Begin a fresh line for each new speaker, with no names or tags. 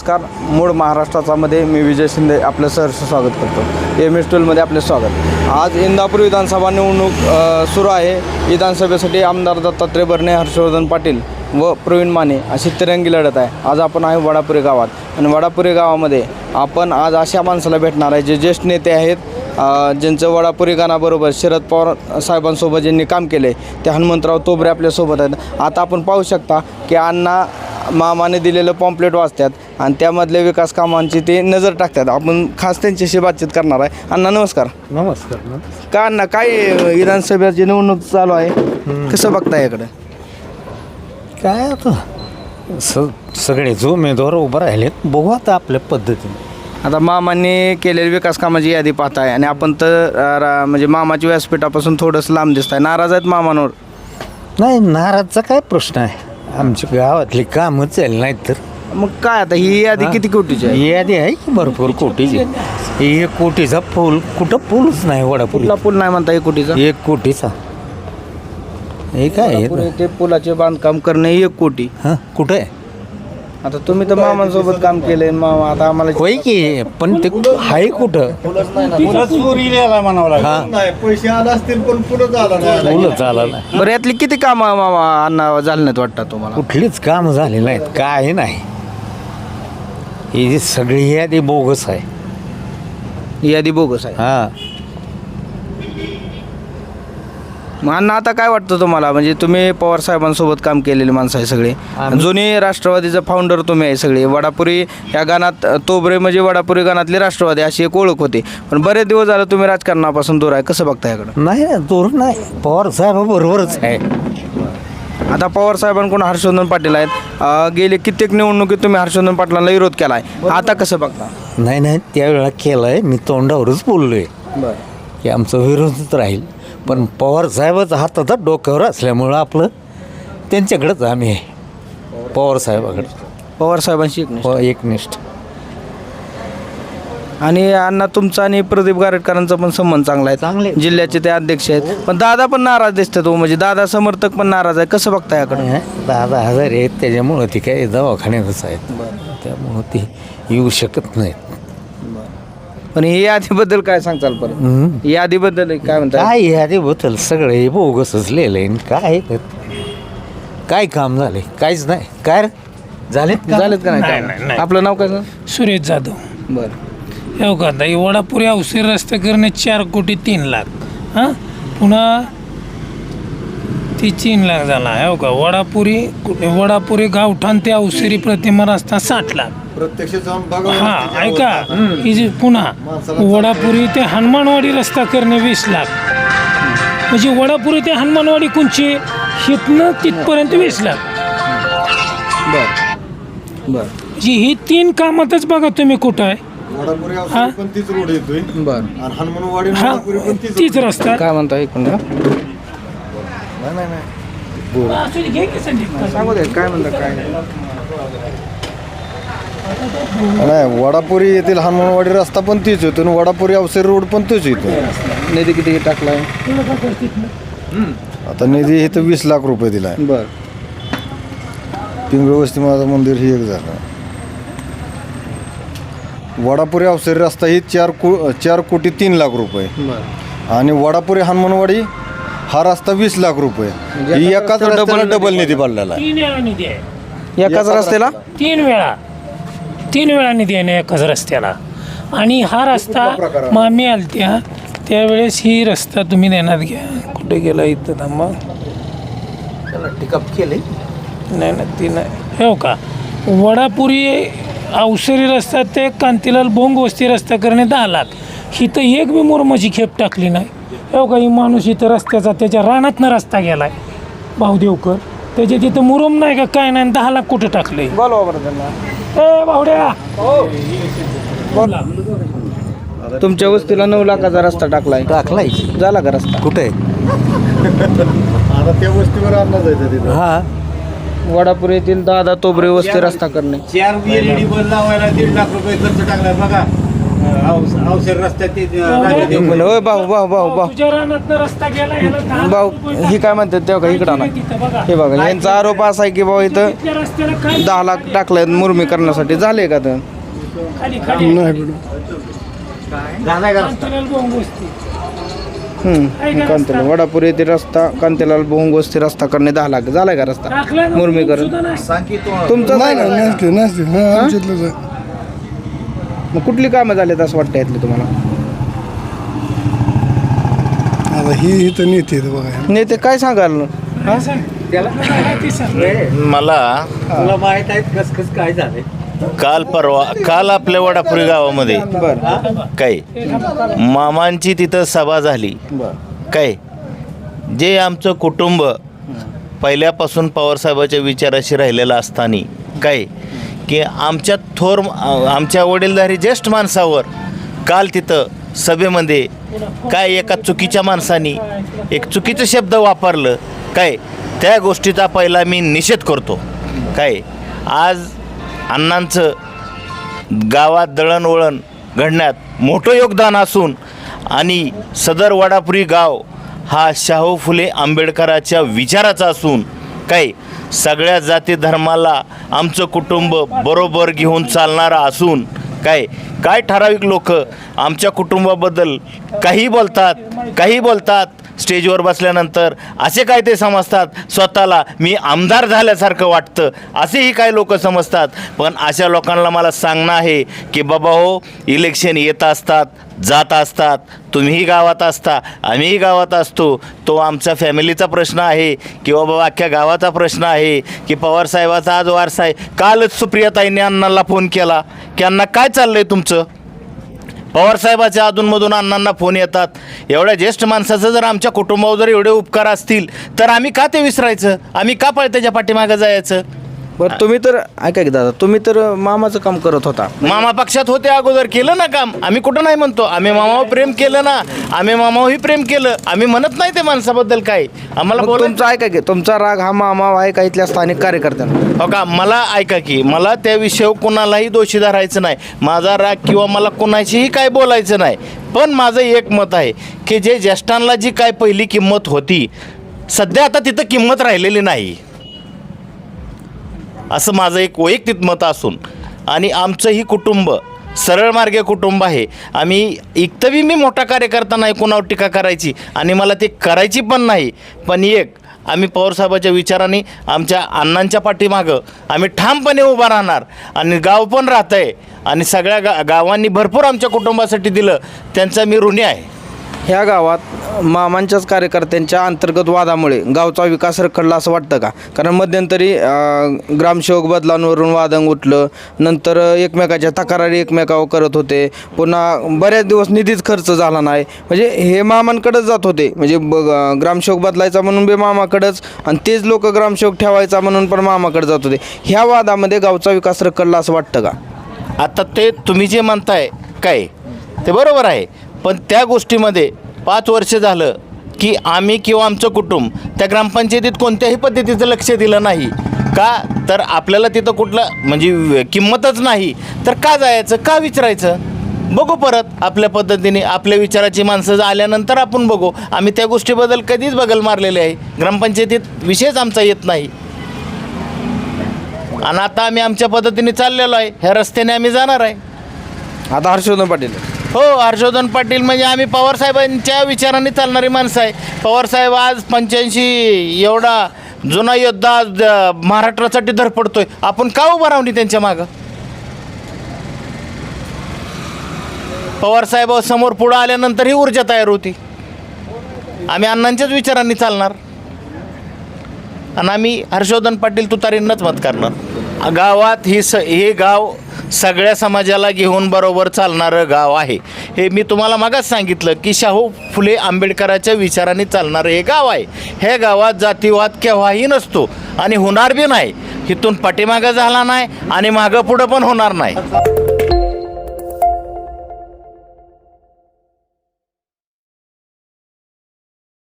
नमस्कार. मूळ महाराष्ट्राचा मध्ये मी विजय शिंदे आपलं सहर्ष स्वागत करतो. एम एस टूलमध्ये आपले स्वागत. आज इंदापूर विधानसभा निवडणूक सुरू आहे. विधानसभेसाठी आमदार दत्तात्रय भरणे हर्षवर्धन पाटील व प्रवीण माने अशी तिरंगी लढत आहे. आज आपण आहे वडापुरी गावात. आणि वडापुरी गावामध्ये आपण आज अशा माणसाला भेटणार आहे जे ज्येष्ठ नेते आहेत. ज्यांचं वडापुरी गाणाबरोबर शरद पवार साहेबांसोबत ज्यांनी काम केले ते हनुमंतराव तोबरे आपल्यासोबत आहेत. आता आपण पाहू शकता की अण्णा मामाने दिलेलं पॉम्पलेट वाचतात आणि त्यामधल्या विकास कामांची ते नजर टाकतात आपण खास त्यांच्याशी बातचीत करणार आहे. अण्णा नमस्कार.
नमस्कार
का अण्णा काय विधानसभेची निवडणूक चालू आहे कसं बघताय याकडे?
काय आता? स सगळेच उमेदवार उभं राहिलेत बघू आता आपल्या पद्धतीने.
आता मामांनी केलेली विकास कामाची यादी पाहताय आणि आपण तर रा- म्हणजे मामाच्या व्यासपीठापासून थोडंसं लांब दिसत आहे नाराज आहेत मामांवर?
नाही नाराजचा काय प्रश्न आहे? आमच्या गावातली कामं चालली नाहीत तर.
मग काय आता ही यादी किती कोटीची आहे?
यादी आहे की भरपूर कोटीची? एक कोटीचा पूल कुठं पूलच नाही वडापुरी.
कुठला पूल नाही म्हणता एक कोटीचा?
एक कोटीचा. हे काय आहे?
पुणे ते पुलाचे बांधकाम करणे एक कोटी.
हं कुठं आहे?
आता तुम्ही तर मामांसोबत काम केलंय मामा आता आम्हाला
होय की पण ते आहे कुठं? हा.
पैसे आला असतील पण पुढे नाही
बरं यातली किती कामं मामा अण्णा झाले नाहीत वाटतं तुम्हाला?
कुठलीच काम झाले नाहीत काय नाही. ही जी सगळी यादी बोगस आहे.
ही यादी बोगस आहे.
हा.
मग अण्णा आता काय वाटतं तुम्हाला? म्हणजे तुम्ही पवार साहेबांसोबत काम केलेली माणसं आहे सगळे. जुनी राष्ट्रवादीचं फाउंडर तुम्ही आहे सगळे. वडापुरी या गाण्यात तोबरे म्हणजे वडापुरी गाण्यातले राष्ट्रवादी अशी एक ओळख होती. पण बरेच दिवस झालं तुम्ही राजकारणापासून दूर आहे. कसं बघता याकडं?
नाही दूर नाही. पवार साहेब बरोबरच आहे.
आता पवार साहेबांकडून हर्षवर्धन पाटील आहेत. अं, गेले कित्येक निवडणुकीत तुम्ही हर्षवर्धन पाटलांना विरोध केला आहे आता कसं बघता?
नाही नाही त्यावेळेला केलंय. मी तोंडावरच बोललोय.
बरं.
की आमचा विरोधच राहील. पण पवार साहेबच हाताचा डोक्यावर असल्यामुळं आपलं त्यांच्याकडेच आम्ही आहे. पवार साहेबाकडे.
पवार साहेबांशी.
प- एकनिष्ठ.
आणि अण्णा तुमचा आणि प्रदीप गारटकरांचा पण संबंध चांगला
चांगले
आहे जिल्ह्याचे ते अध्यक्ष आहेत. पण दादा पण नाराज दिसतात हो म्हणजे दादा समर्थक पण नाराज आहे. कसं बघता याकडे?
हं, दहा हजार आहेत त्याच्यामुळं ती काही दवाखान्यातच आहेत. त्यामुळं ती येऊ शकत नाहीत.
पण ही यादीबद्दल काय सांगताल परत. यादीबद्दल काय म्हणतात
काय यादी बद्दल सगळं हे बोगसच लिहिलंय. आणि काय? काय काम झाले काहीच नाही. काय रे? झालेत
झालेत का नाही काय आपलं नाव काय सर?
सुरेश जाधव.
बरं.
हो का आता वडापुरी अवसरी रस्ते करणे चार कोटी तीन लाख. हां? पुन्हा ती तीन लाख झाला. हो का वडापुरी वडापुरी गावठाण ते अवसरी प्रतिमा रस्ता साठ लाख.
प्रत्यक्ष जाऊन बघा
हा ऐका. ही जी पुन्हा वडापुरी ते हनुमानवाडी रस्ता करणे वीस लाख. म्हणजे वडापुरी ते हनुमानवाडी कुंची हितनं तिथपर्यंत वीस लाख.
बरं बरं.
जी ही तीन कामातच बघा तुम्ही कुठं आहे.
वडापुरी
हा?
अवसरी पण तीच रोड येतोय.
बरं.
आणि हनुमानवाडी
हा
वडापुरी पण तीच
तीच रस्ता.
काय म्हणता एक मिनिट
नाही नाही नाही.
असू दे, घे की संदीप.
सांगू दे काय म्हणता काय
नाही. वडापुरी येथील हनुमानवाडी रस्ता पण तीच येतो आणि वडापुरी अवसरी रोड पण तोच येतो
निधी किती टाकलाय?
आता निधी इथं वीस लाख रुपये दिलाय.
बरं.
पिंगळ वस्ती माझं मंदिर ही एक झालं. वडापुरी अवसरी रस्ता ही चार को चार कोटी तीन लाख रुपये.
बरं.
आणि वडापुरी हनुमानवाडी हा रस्ता वीस लाख रुपये. ही एकाच
रस्त्याला
डबल निधी पडलेला आहे.
तीन वेळा निधी आहे.
एकाच रस्त्याला?
तीन वेळा. तीन वेळा निधी आहे ना एकाच रस्त्याला. आणि हा रस्ता मामी आलत्या त्यावेळेस ही रस्ता तुम्ही देण्यात घ्या. कुठे गेला इथं थांबा.
टिकअप केले.
नाही ना ती नाही. हो का? वडापुरी अवसरी रस्ता ते कांतीलाल बोंग वस्ती रस्ता करणे दहा लाख. इथं एक बी मुरमाची खेप टाकली नाही. हो का? ही माणूस इथं रस्त्याचा त्याच्या रानातनं रस्ता गेलाय. भाऊदेवकर त्याच्या तिथं मुरुम नाही का? काय नाही दहा लाख कुठं टाकले
बोलवा बरं त्यांना.
ए भावड्या.
तुमच्या वस्तीला नऊ लाखाचा रस्ता टाकलाय.
टाकलाय.
झाला का रस्ता?
कुठे?
आता त्या गोष्टीवर अंदाज आहे तिथं.
हा.
वडापूर येथील दादा तोबरे वस्ती रस्ता करणे.
चार एलईडी बल्ब लावायला दीड लाख रुपये खर्च टाकला बघा.
मिनिट होय भाऊ भाऊ भाऊ भाऊ.
तुझ्या रानातनं रस्ता गेला याला दहा
भाऊ
रुपये
ही काय म्हणतात तेव्हा का इकडं
तिथं बघा.
हे बघा यांचा आरोप असा आहे की बाबा इथं
तिथल्या रस्त्याला काय
दहा लाख टाकले मुरमी करण्यासाठी. झाले का तर
खाली.
हम्म कांतेलाल वडापूर येथे रस्ता कांतेलाल बहुंगोस्ती रस्ता करणे दहा लाख. झालाय का रस्ता?
टाकलाय ना,
मुरमीकरण
सुद्धा नाही.
तुमचं
नाही
का?
नसते नसते हा, आमच्यातलंच आहे
मग कुठली कामं झालीत असं वाटतं यातली तुम्हाला?
आता ही इथं नेते आहेत बघा.
नेते काय सांगाल?
हा.
मला
तुला माहीत आहे कसं काय झालंय
काल परवा काल आपल्या वडापुरी गावामध्ये
बर.
काय मामांची तिथं सभा झाली.
बर.
काय जे आमचं कुटुंब पहिल्यापासून पवारसाहेबाच्या विचाराशी राहिलेलं असताना काय की आमच्या थोर आमच्या वडीलधारी ज्येष्ठ माणसावर काल तिथं सभेमध्ये काय एका चुकीच्या माणसानी एक चुकीचं शब्द वापरलं काय? त्या गोष्टीचा पहिला मी निषेध करतो. काय? आज अण्णांचं गावात दळणवळण घडण्यात मोठं योगदान असून आणि सदर वडापुरी गाव हा शाहू फुले आंबेडकराच्या विचाराचा असून काय? सगळ्या जाती धर्माला आमचं कुटुंब बरोबर घेऊन चालणारा असून काय काय ठराविक लोक आमच्या कुटुंबाबद्दल काही बोलतात काही बोलतात स्टेजवर बसल्यानंतर असे काय ते समजतात? स्वतःला मी आमदार झाल्यासारखं वाटतं. असेही काही लोक समजतात? पण अशा लोकांना मला सांगणं आहे की बाबा हो इलेक्शन येत असतात जात असतात. तुम्हीही गावात असता आम्हीही गावात असतो. तो आमचा फॅमिलीचा प्रश्न आहे किंवा बाबा अख्ख्या गावाचा प्रश्न आहे की पवारसाहेबाचा आज वारसा आहे. कालच सुप्रियाताईंनी अण्णांना फोन केला. की अण्णा काय चाललं आहे तुमचं? पवारसाहेबाच्या अधूनमधून अण्णांना फोन येतात. एवढ्या ज्येष्ठ माणसाचं जर आमच्या कुटुंबावर जर एवढे उपकार असतील तर आम्ही का ते विसरायचं? आम्ही का पळत्याच्या पाठीमागं जायचं?
बरं तुम्ही तर ऐका की दादा तुम्ही तर मामाचं काम करत होता.
मामा पक्षात होते अगोदर केलं ना काम? आम्ही कुठं नाही म्हणतो. आम्ही मामावर प्रेम केलं ना. आम्ही मामावरही प्रेम केलं. आम्ही म्हणत नाही ते माणसाबद्दल काय आम्हाला
मग तुमचा ऐका की तुमचा राग हा मामा आहे का इथल्या स्थानिक कार्यकर्त्यांना.
हो का? मला ऐका की मला त्या विषयावर कोणालाही दोषी धरायचं नाही. माझा राग किंवा मला कोणाशीही काय बोलायचं नाही. पण माझं एक मत आहे की जे ज्येष्ठांना जी काय पहिली किंमत होती सध्या आता तिथं किंमत राहिलेली नाही. असं माझं एक वैयक्तिक मत असून आणि आमचंही कुटुंब सरळ मार्गे कुटुंब आहे. आम्ही इतबी मी मोठा कार्यकर्ता नाही कोणावर टीका करायची आणि मला ते करायची पण नाही. पण एक आम्ही पवारसाहेबाच्या विचाराने आमच्या अण्णांच्या पाठीमागं आम्ही ठामपणे उभा राहणार आणि गाव पण राहतं आहे आणि सगळ्या गा गावांनी भरपूर आमच्या कुटुंबासाठी दिलं. त्यांचा मी ऋणी आहे.
ह्या गावात मामांच्याच कार्यकर्त्यांच्या अंतर्गत वादामुळे गावचा विकास रखडला असं वाटतं का? कारण मध्यंतरी ग्रामसेवक बदलांवरून वादंग उठलं नंतर एकमेकाच्या तक्रारी एकमेकावर करत होते. पुन्हा बऱ्याच दिवस निधीच खर्च झाला नाही. म्हणजे हे मामांकडेच जात होते. म्हणजे ब ग्रामसेवक बदलायचा म्हणून बे मामाकडंच आणि तेच लोक ग्रामसेवक ठेवायचा म्हणून पण मामाकडे जात होते. ह्या वादामध्ये गावचा विकास रखडला असं वाटतं का?
आता ते तुम्ही जे म्हणताय काय? ते बरोबर आहे. पण त्या गोष्टीमध्ये पाच वर्ष झालं की आम्ही किंवा आमचं कुटुंब त्या ग्रामपंचायतीत कोणत्याही पद्धतीचं लक्ष दिलं नाही. का? तर आपल्याला तिथं कुठलं म्हणजे किंमतच नाही. तर का जायचं? का विचारायचं? बघू परत आपल्या पद्धतीने आपल्या विचाराची माणसं आल्यानंतर आपण बघू. आम्ही त्या गोष्टीबद्दल कधीच बगल मारलेले आहे. ग्रामपंचायतीत विषयच आमचा येत नाही. आणि आता आम्ही आमच्या पद्धतीने चाललेलो आहे. ह्या रस्त्याने आम्ही जाणार आहे.
आता हर्षवर्धन पाटील.
हो हर्षवर्धन पाटील म्हणजे आम्ही पवारसाहेबांच्या विचाराने चालणारी माणसं आहे. पवारसाहेब आज पंच्याऐंशी एवढा जुना योद्धा आज, महाराष्ट्रासाठी धरपडतोय आपण का उभं राहून त्यांच्या मागं? पवारसाहेब समोर पुढं आल्यानंतर ही ऊर्जा तयार होती. आम्ही अण्णांच्याच विचारांनी चालणार. आणि आम्ही हर्षवर्धन पाटील तुतारींनाच मत करणार. गावात ही स हे गाव सगळ्या समाजाला घेऊन बरोबर चालणारं गाव आहे. हे मी तुम्हाला मागाच सांगितलं की शाहू फुले आंबेडकराच्या विचाराने चालणारं हे गाव आहे. हे गावात जातीवाद केव्हाही नसतो आणि होणार बी नाही. इथून पाठीमागं झाला नाही आणि मागं पुढं पण होणार नाही.